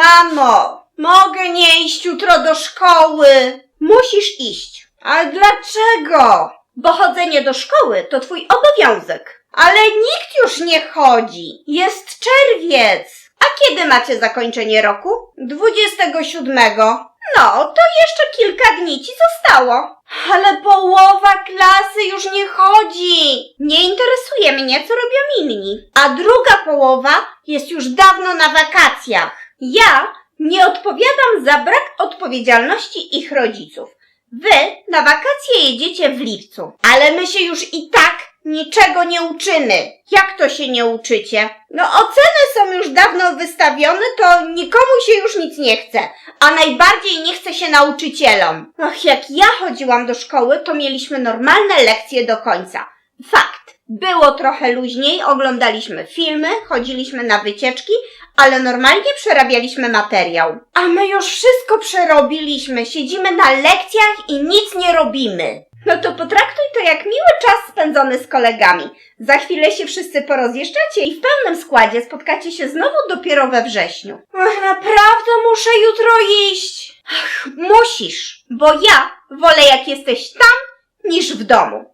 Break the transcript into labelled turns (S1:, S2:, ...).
S1: Mamo, mogę nie iść jutro do szkoły. Musisz iść. Ale dlaczego? Bo chodzenie do szkoły to twój obowiązek. Ale nikt już nie chodzi. Jest czerwiec. A kiedy macie zakończenie roku? 27. No, to jeszcze kilka dni ci zostało. Ale połowa klasy już nie chodzi. Nie interesuje mnie, co robią inni. A druga połowa jest już dawno na wakacjach. Ja nie odpowiadam za brak odpowiedzialności ich rodziców. Wy na wakacje jedziecie w lipcu, ale my się już i tak niczego nie uczymy. Jak to się nie uczycie? No oceny są już dawno wystawione, to nikomu się już nic nie chce, a najbardziej nie chce się nauczycielom. Ach, jak ja chodziłam do szkoły, to mieliśmy normalne lekcje do końca. Fakt. Było trochę luźniej, oglądaliśmy filmy, chodziliśmy na wycieczki, ale normalnie przerabialiśmy materiał. A my już wszystko przerobiliśmy, siedzimy na lekcjach i nic nie robimy. No to potraktuj to jak miły czas spędzony z kolegami. Za chwilę się wszyscy porozjeżdżacie i w pełnym składzie spotkacie się znowu dopiero we wrześniu. Ach, naprawdę muszę jutro iść. Ach, musisz, bo ja wolę jak jesteś tam niż w domu.